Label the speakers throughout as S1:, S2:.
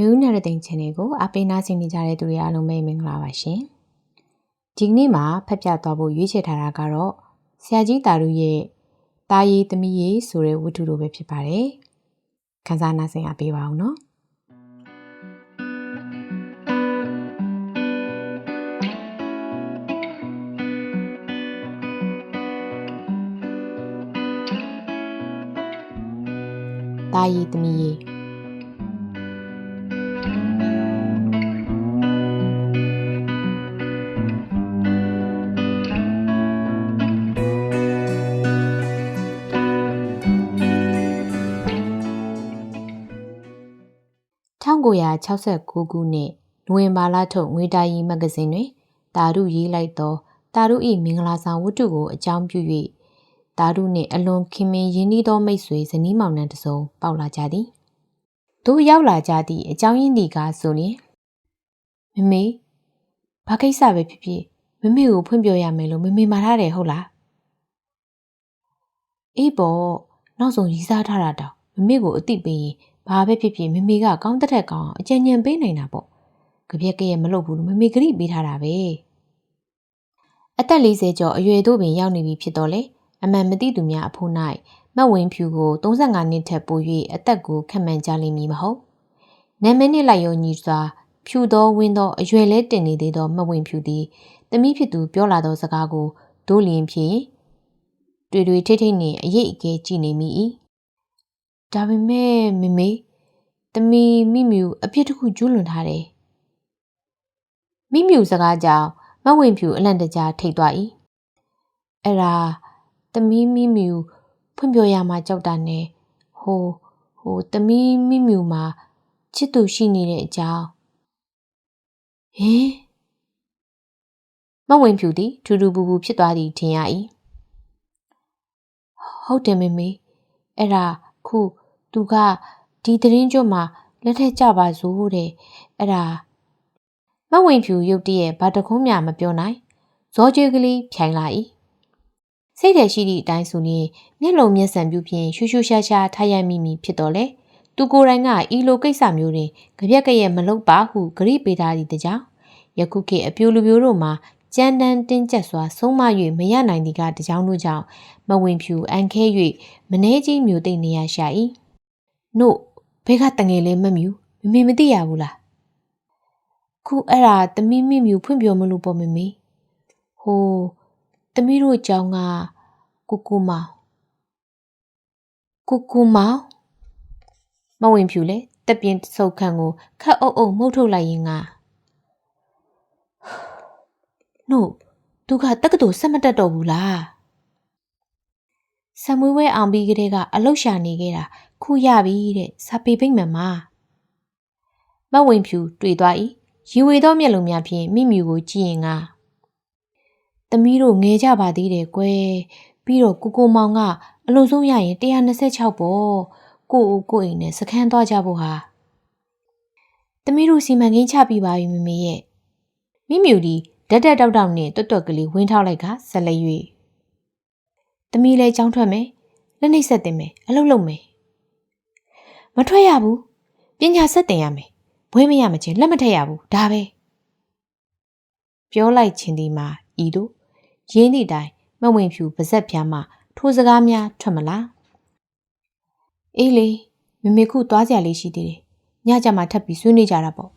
S1: New Narrative Channel ကိုအပိနာဆင်နေကြတဲ့သူတွေအားလုံးပဲမင်္ဂလာပါရှင်။ဒီကနေ့မှာဖတ်ပြသွားဖို့ရွေးချယ်ထားတာကတော့ဆရာကြီးတာရုရဲ့တာရီသမီးရေးဆိုတဲ့ဝတ္ထုလိုပဲဖြစ်ပါတယ်။ခန်းစားနာဆင်အားပေးပါအောင်နော်။တာရီသမီးရေး 1969ခုနှစ်နိုဝင်ဘာလထုတ်ငွေတာရီမဂ္ဂဇင်းတွင်တာရုရေးလိုက်သောတာရု၏မင်္ဂလာဆောင်ဝတ္ထုကိုအကြောင်းပြု၍တာရုနှင့်အလွန်ခင်မင်ရင်းနှီးသောမိတ်ဆွေဇနီးမောင်နှံတစုံပေါက်လာကြသည်တို့ရောက်လာကြသည့်အကြောင်းရင်းဒီကားဆိုရင်မမေဘာကိစ္စပဲဖြစ်ဖြစ်မမေကိုဖွင့်ပြရမယ်လို့မမေမှာထားတယ်ဟုတ်လားအေးပေါ့နောက်ဆုံးရီးစားထားတာတောင်မမေကိုအတိပေးရင် ဘာပဲဖြစ်ဖြစ်မမေကကောင်းတဲ့ကောင်းအကြံဉာဏ်ပေးနိုင်တာပေါ့ကြပြက်ကရဲ့မလုပ်ဘူးလို့မမေဂရိပေးထားတာပဲအသက်40ကျော်အရွယ်တို့ပင်ရောက်နေပြီဖြစ်တော့လေအမှန်မသိသူများအဖို့၌မတ်ဝင်းဖြူကို35နှစ်ထက်ပို၍အသက်ကိုခက်မှန်ကြလိမ့်မည်မဟုတ်နာမည်နှင့်လိုက်ယုံညီစွာဖြူသောဝင်းသောအရွယ်လဲတင်နေသေးသောမတ်ဝင်းဖြူသည်တမိဖြစ်သူပြောလာသောစကားကိုဒိုးလျင်ဖြင့်တွေ့တွေ့ထိထိနှင့်အရေးအကဲကြည့်နေမိ၏ ဒါပေမဲ့မမေတမီမိမြူအပြစ်တစ်ခုကျူးလွန်ထားတယ်မိမြူစကားကြောင့်မဝင်ဖြူအလန့်တကြားထိတ်သွား၏အဲ့ဒါတမီမိမြူဖွင့်ပြောရမှာကြောက်တာနဲ့ဟိုဟိုတမီမိမြူမှာချစ်သူရှိနေတဲ့အကြောင်းဟင်မဝင်ဖြူသည်ထူထူပူပူဖြစ်သွားသည်ထင်ရ၏ဟုတ်တယ်မေမေအဲ့ဒါခု သူကဒီသတင်းကြွမှာလက်ထက်ကြပါစို့တဲ့အဲ့ဒါမဝင်ဖြူရုတ်တရက်ဘာတခုံးမှမပြောနိုင်ဇောကျွေးကလေးဖြိုင်လာ၏စိတ်ထဲရှိသည့်အတိုင်းဆိုရင်မျက်လုံးမျက်စံပြုဖြင့်ရှူရှူရှာရှာထားရိုက်မိမိဖြစ်တော်လေသူကိုယ်တိုင်ကဤလိုကိစ္စမျိုးတွင်ကြပြက်ကရဲ့မလုပ်ပါဟုဂရိပေးထားသည့်တကြောင်ယခုခေတ်အပြိုလူပြိုတို့မှာကြမ်းတမ်းတင်းကျပ်စွာဆုံးမ၍မရနိုင်သည့်ကတကြောင်တို့ကြောင့်မဝင်ဖြူအန်ခဲ၍မနှဲကြီးမျိုးသိမ့်နေရရှာ၏ နို့ဘဲကတငယ်လေးမမြူမမေမသိရဘူးလားခုအဲ့ဒါတမီမိမြူဖွင့်ပြောမလို့ပေါ့မမေဟိုတမီတို့အကြောင်းကကိုကိုမောင်ကိုကိုမောင်မဝင်ဖြူလေတက်ပြင်းဆုတ်ခန့်ကိုခတ်အုပ်အုပ်မှုတ်ထုတ်လိုက်ရင်ကနို့သူကတက္ကသိုလ်ဆက်မတက်တော့ဘူးလား ဆမွေးဝဲအောင်ပြီးကလေးကအလုတ်ရှာနေခဲ့တာခုရပြီတဲ့စာပေပိတ်မှန်မှာမဝင်ဖြူတွေ့သွား၏ရီဝေသောမျက်လုံးများဖြင့်မိမြူကိုကြည့်ရင်ကသမီးတို့ငဲကြပါသေးတယ်ကွယ်ပြီးတော့ကိုကိုမောင်ကအလုံးဆုံးရရင်126ပေါ့ကိုအိုကိုအိမ်နဲ့စခန်းသွားကြဖို့ဟာသမီးတို့စီမံကိန်းချပြီးပါပြီမမေရဲ့မိမြူဒီဓာတ်တက်တောက်တောက်နဲ့တွတ်တွက်ကလေးဝင်းထောက်လိုက်ကဆက်လက်၍ သမီးလည်းကြောင်းထွက်မယ်လက်နှိပ်ဆက်တင်မယ်အလုပ်လုပ်မယ်မထွက်ရဘူးပညာဆက်တင်ရမယ်ဘွေးမရမချင်းလက်မထက်ရဘူးဒါပဲပြောလိုက်ခြင်းဒီမှာဤတို့ရင်းသည့်တိုင်မဝင်ဖြူပါဇက်ဖြားမှထိုးစကားများထွက်မလားအေးလေမမေခုသွားကြလေးရှိသေးတယ်ညကြမှာထပ်ပြီးဆွေးနွေးကြတာပေါ့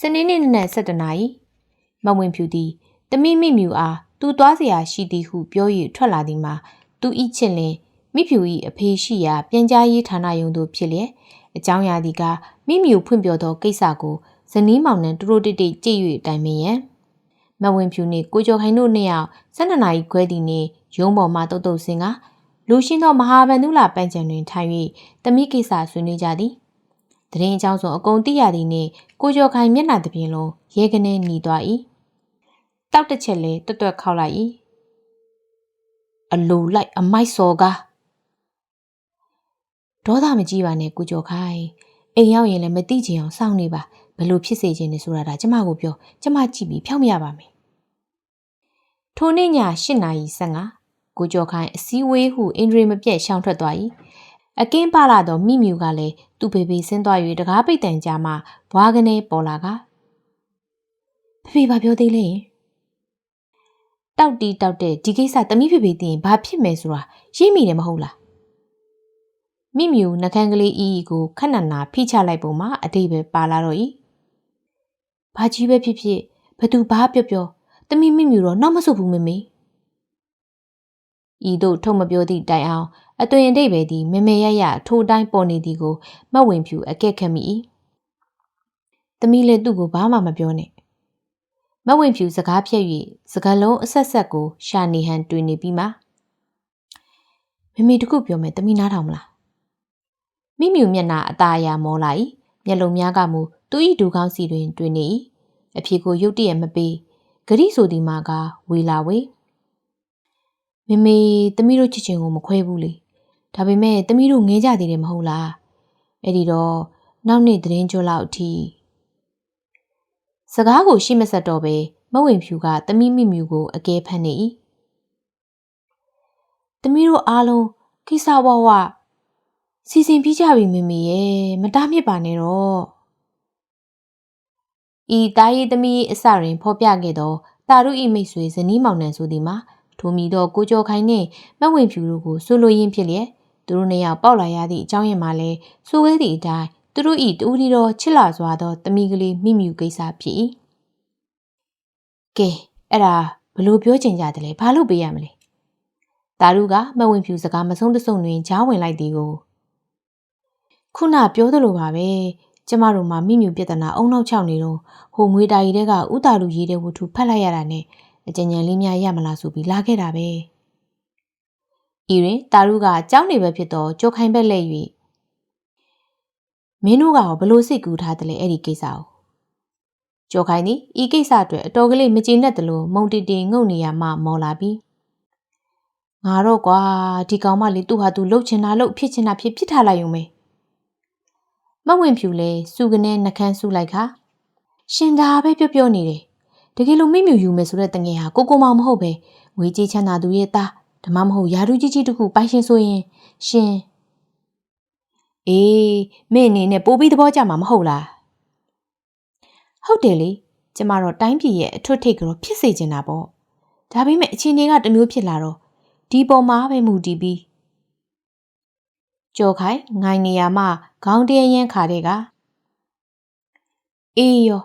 S1: စနေနေ့နက်7:00နာရီမဝင်ဖြူသည်တမိမိမြူအားသူသွားเสียရှိသည်ဟုပြော၍ထွက်လာသည်မှာသူဤချစ်လင်မိဖြူ၏အဖေရှိရာပြန်ကြားရေးဌာနယုံသို့ဖြစ်လျက်အကြောင်းရာသည်ကမိမြူဖွင့်ပြောသောကိစ္စကိုဇနီးမောင်နှံတူတူတိတိကြည့်၍တိုင်ပင်ရန်မဝင်ဖြူနှင့်ကိုကျော်ခိုင်တို့နှစ်ယောက်12နာရီခွဲသည်နှင့်ရုံးပေါ်မှတုတ်တုတ်ဆင်းကလူရှင်းသောမဟာဗန္ဓုလာပန်းချံတွင်ထိုင်၍တမိကိစ္စဆွေးနွေးကြသည် တရင်အကြောင်းဆိုအကုန်သိရသည်နှင့်ကိုကျော်ခိုင်မျက်နှာတစ်ပြင်လုံးရဲကနေหนีသွား၏တောက်တစ်ချက်လဲတွတ်တွတ်ခောက်လိုက်၏အလိုလိုက်အမိုက်စော်ကားဒေါသမကြီးပါနဲ့ကိုကျော်ခိုင်အိမ်ရောက်ရင်လည်းမသိချင်အောင်စောင့်နေပါဘယ်လိုဖြစ်စေချင်နေဆိုတာဒါကျမကိုပြောကျမကြည့်ပြီးဖြောင်းမရပါမယ်ထိုနေ့ည8:15ကိုကျော်ခိုင်အစည်းဝေးဟုအင်ဒရီမပြတ်ရှောင်ထွက်သွား၏ အကင်းပါလာသောမိမြူကလည်းသူ့ဖေဖေဆင်းသွား၍တကားပိတ်တန်ကြားမှဘွားကနေပေါ်လာကဖေဖေဘာပြောသေးလဲတောက်တီတောက်တဲ့ဒီကိစ္စတမိဖေဖေသိရင်ဘာဖြစ်မယ်ဆိုတာရိပ်မိတယ်မဟုတ်လားမိမြူနှကန်းကလေးအီအီကိုခဏနာဖိချလိုက်ပုံမှာအတိပဲပါလာတော့၏ဘာကြီးပဲဖြစ်ဖြစ်ဘသူဘာပြောပြောတမိမိမြူတော့နောက်မဆုတ်ဘူးမမေ ဤတို့ထုံမပြောသည့်တိုင်အောင်အသွင်အတိတ်ပဲသည်မမေရရထိုးတိုင်းပေါ်နေသည်ကိုမတ်ဝင်ဖြူအကဲ့ခတ်မိ၏သမီးလည်းသူ့ကိုဘာမှမပြောနဲ့မတ်ဝင်ဖြူစကားဖြတ်၍စကားလုံးအဆက်ဆက်ကိုရှာနေဟန်တွေ့နေပြီးမှမမေတခုပြောမယ်သမီးနားထောင်မလားမိမြူမျက်နှာအตาအယာမောလာ၏မျက်လုံးများကမူသူ၏ဒူကောင်းစီတွင် တွေ့နေ၏အဖြေကိုရုတ်တရက်မပေးဂရိဆိုဒီမာကဝေလာဝေ မမေသမီးတို့ချစ်ချင်ကိုမခွဲဘူးလေဒါပေမဲ့သမီးတို့ငဲကြသေးတယ်မဟုတ်လားအဲ့ဒီတော့နောက်နေ့သတင်းကြွလောက်အထိစကားကိုရှိမဆက်တော့ပဲမဝင်ဖြူကသမီးမိမြူကိုအကဲဖမ်းနေ၏သမီးတို့အားလုံးကိစ္စဝဝစီစဉ်ပြီးကြပြီမိမိရဲ့မတားမြစ်ပါနဲ့တော့ဤတာရီသမီးအစရင်ဖော်ပြခဲ့သောတာရုဤမိတ်ဆွေဇနီးမောင်နှံဆိုသည်မှာ ထိုမီသောကိုကျော်ခိုင်နှင့်မဝင်ဖြူတို့ကိုဆိုလိုရင်းဖြစ်လျက်သူတို့နှစ်ယောက်ပေါက်လာရသည့်အကြောင်းရင်းမှာလဲဆိုခဲ့သည့်အတိုင်းသူတို့ဤတူဒီတော်ချစ်လာစွာသောသမီးကလေးမိမြူကိစ္စဖြစ်၏ကဲအဲ့ဒါဘလို့ပြောချင်ကြတယ်လဲဘာလို့ပေးရမလဲတာရုကမဝင်ဖြူစကားမဆုံးတဆုံတွင်ကြားဝင်လိုက်သည်ကိုခုနပြောသလိုပါပဲကျမတို့မှာမိမြူပြဿနာအုံနောက်ချောက်နေတော့ဟိုငွေတာရီတဲကဥတာလူရေးတဲ့ဝတ္ထုဖတ်လိုက်ရတာနဲ့ အကြံဉာဏ်လေးများရမလားဆိုပြီးလာခဲ့တာပဲဤတွင်တာရုကကြောင်းနေပဲဖြစ်တော့ကြိုခိုင်ဘက်လက်၍မင်းတို့ကဘလို့စိတ်ကူးထားတယ်လဲအဲ့ဒီကိစ္စကိုကြောခိုင်သည်ဤကိစ္စအတွက်အတော်ကလေးမကျေနပ်တယ်လို့မုံတီတီငုံနေရမှမော်လာပြီးငါတော့ကွာဒီကောင်မလေးသူ့ဟာသူလှုပ်ချင်တာလှုပ်ဖြစ်ချင်တာဖြစ်ဖြစ်ထားလိုက်ုံပဲမဝင်ဖြူလဲစုကနေနှကန်းစုလိုက်ခါရှင်သာပဲပြောပြောနေတယ် တကယ်လို့မိမြူယူမယ်ဆိုတဲ့တငယ်ဟာကိုကိုမောင်မဟုတ်ပဲငွေကြေးချမ်းသာသူရဲ့သားဓမ္မမဟုတ်ယာရုကြီးကြီးတခုပိုင်ရှင်ဆိုရင်ရှင်အေးမင်းအနေနဲ့ပိုးပြီးသဘောကျမှာမဟုတ်လားဟုတ်တယ်လေကျမတော့တိုင်းပြည်ရဲ့အထွတ်ထိပ်ကတော့ဖြစ်စေချင်တာပေါ့ဒါပေမဲ့အချင်းတွေကတမျိုးဖြစ်လာတော့ဒီပေါ်မှာပဲမူတည်ပြီးကြော်ခိုင်ငိုင်နေရမှခေါင်းတရရင်ခါတဲ့ကအေးရော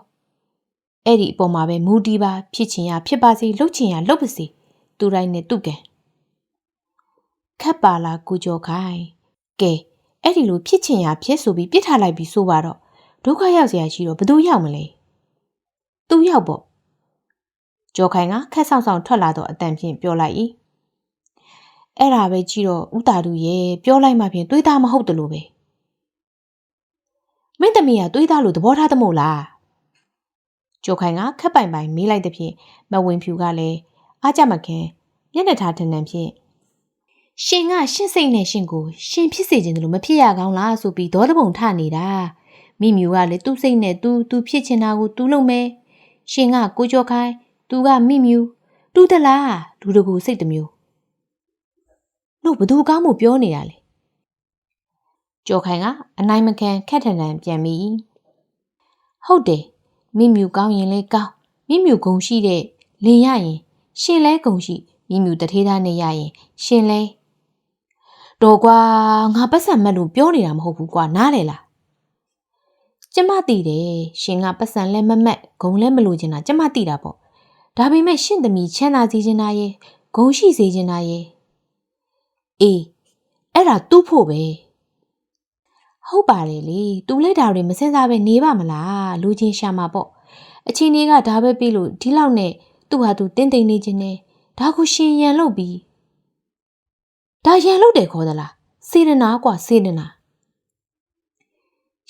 S1: အဲ့ဒီအပေါ်မှာပဲမူတီးပါဖြစ်ချင်ရဖြစ်ပါစေလှုပ်ချင်ရလှုပ်ပါစေသူတိုင်းနဲ့သူ့ကံခတ်ပါလားကိုကျော်ခိုင်ကဲအဲ့ဒီလိုဖြစ်ချင်ရဖြစ်ဆိုပြီးပြစ်ထားလိုက်ပြီးဆိုပါတော့ဒုက္ခရောက်เสียရှိတော့ဘသူရောက်မလဲသူရောက်ပေါ့ကျော်ခိုင်ကခက်ဆောင်ဆောင်ထွက်လာတော့အတန်ဖြင့်ပြောလိုက်၏အဲ့ဒါပဲကြည့်တော့ဥတာတူရဲ့ပြောလိုက်မှဖြင့်တွေးသားမဟုတ်တယ်လို့ပဲမင်းသမီးကတွေးသားလို့သဘောထားသမို့လား ကျိုခိုင်ကခက်ပိုင်ပိုင်မေးလိုက်တဲ့ဖြင့်မဝင်ဖြူကလည်းအားကြမခင်မျက်နှာထားထန်ထန်ဖြင့်ရှင်ကရှင်းစိတ်နဲ့ရှင်ကိုရှင်ဖြစ်စေခြင်းလို့မဖြစ်ရကောင်းလားဆိုပြီးဒေါသပုံထနေတာမိမြူကလည်းသူ့စိတ်နဲ့သူသူဖြစ်ချင်တာကိုသူလုပ်မယ်ရှင်ကကိုကျော်ခိုင်သူကမိမြူတူတလားလူတကူစိတ်တမျိုးလို့ဘသူကောင်းမှုပြောနေတာလဲကျော်ခိုင်ကအနိုင်မခံခက်ထန်ထန်ပြန်ပြီးဟုတ်တယ် မိမြူကောင်းရင်လဲကောင်းမိမြူဂုံရှိတဲ့လင်ရရင်ရှင်လဲဂုံရှိမိမြူတထေးသားနဲ့ရရင်ရှင်လဲတော်ကွာငါပတ်စံမက်လို့ပြောနေတာမဟုတ်ဘူးကွာနားလေလားကျမသိတယ်ရှင်ကပတ်စံလဲမမက်ဂုံလဲမလို့ချင်တာကျမသိတာပေါ့ဒါပေမဲ့ရှင်သမီးချမ်းသာစေချင်တာရဲ့ဂုံရှိစေချင်တာရဲ့အေးအဲ့ဒါသူ့ဖို့ပဲ ဟုတ်ပါတယ်လေသူလည်းဒါတွေမစင်စားပဲနေပါမလားလူချင်းရှာမှာပေါ့အချင်းကြီးကဒါပဲပြီးလို့ဒီလောက်နဲ့သူ့ဟာသူတင်းတိမ်နေခြင်းနဲ့ဒါကိုရှင်ရန်လုပ်ပြီးဒါရန်လုပ်တယ်ခေါ်သလားစေတနာกว่าစေတနာ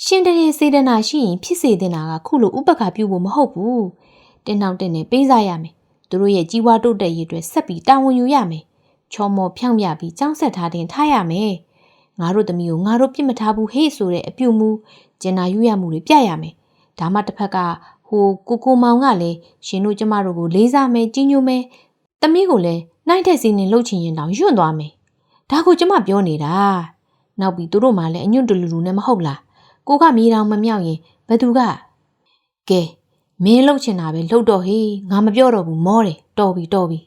S1: ရှင်တည်းစေတနာရှိရင်ဖြစ်စေတင်တာကခုလိုဥပက္ခပြုဖို့မဟုတ်ဘူးတင်းနှောက်တင်းနဲ့ပေးစားရမယ်သူတို့ရဲ့ကြီးဝါတိုးတက်ရေးအတွက်ဆက်ပြီးတာဝန်ယူရမယ် ချော်မော်ဖြောင့်ပြပြီးကြောင်းဆက်ထားတင်ထားရမယ် ငါတို့သမီးကိုငါတို့ပြစ်မထားဘူးဟေ့ဆိုတဲ့အပြုမူကျင်နာယူရမှုတွေပြရမယ်ဒါမှတစ်ဖက်ကဟိုကိုကိုမောင်ကလည်းရှင်တို့ကျမတို့ကိုလေးစားမယ်ကြီးညိုမယ်သမီးကိုလည်းနိုင်တဲ့စီနေလှုပ်ချင်ရင်တောင်ယွန့်သွားမယ်ဒါကိုကျမပြောနေတာနောက်ပြီးသူတို့မှလည်းအညွန့်တလူလူနဲ့မဟုတ်လားကိုကမြေတောင်မမြောက်ရင်ဘသူကကဲမင်းလှုပ်ချင်တာပဲလှုပ်တော့ဟေးငါမပြောတော့ဘူးမောတယ်တော်ပြီတော်ပြီ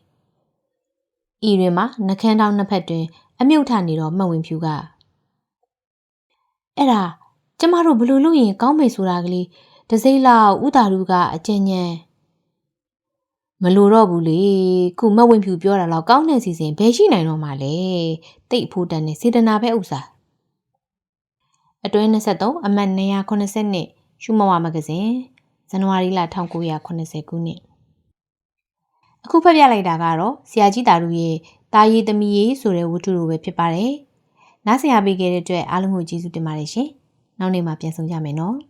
S1: ဤတွင်မှာနှကန်းတောင်းနှစ်ဖက်တွင် အမြုပ်ထနေတော့မှတ်ဝင်ဖြူက အဲ့ဒါကျမတို့ဘလို့လုပ်ရင်ကောင်းမယ်ဆိုတာကလေးတစိမ့်လောက်ဥတာရုကအကြံဉာဏ်မလိုတော့ဘူးလေခုမတ်ဝင်ဖြူပြောတာတော့ကောင်းတဲ့စီစဉ်ဘယ်ရှိနိုင်တော့မှလဲတိတ်အဖို့တန်နဲ့စေတနာပဲဥစားအတွင်း23အမှတ်280ရှုမဝမဂဇင်းဇန်နဝါရီလ1980ခုနှစ်အခုဖတ်ပြလိုက်တာကတော့ဆရာကြီးတာတို့ရဲ့တာရီသမီးရေးဆိုတဲ့ဝတ္ထုလိုပဲဖြစ်ပါတယ်။ နားဆင်ရပေးခဲ့တဲ့အတွက်အားလုံးကိုကျေးဇူးတင်ပါတယ်ရှင်။နောက်နေ့မှပြန်ဆောင်ကြမယ်နော်။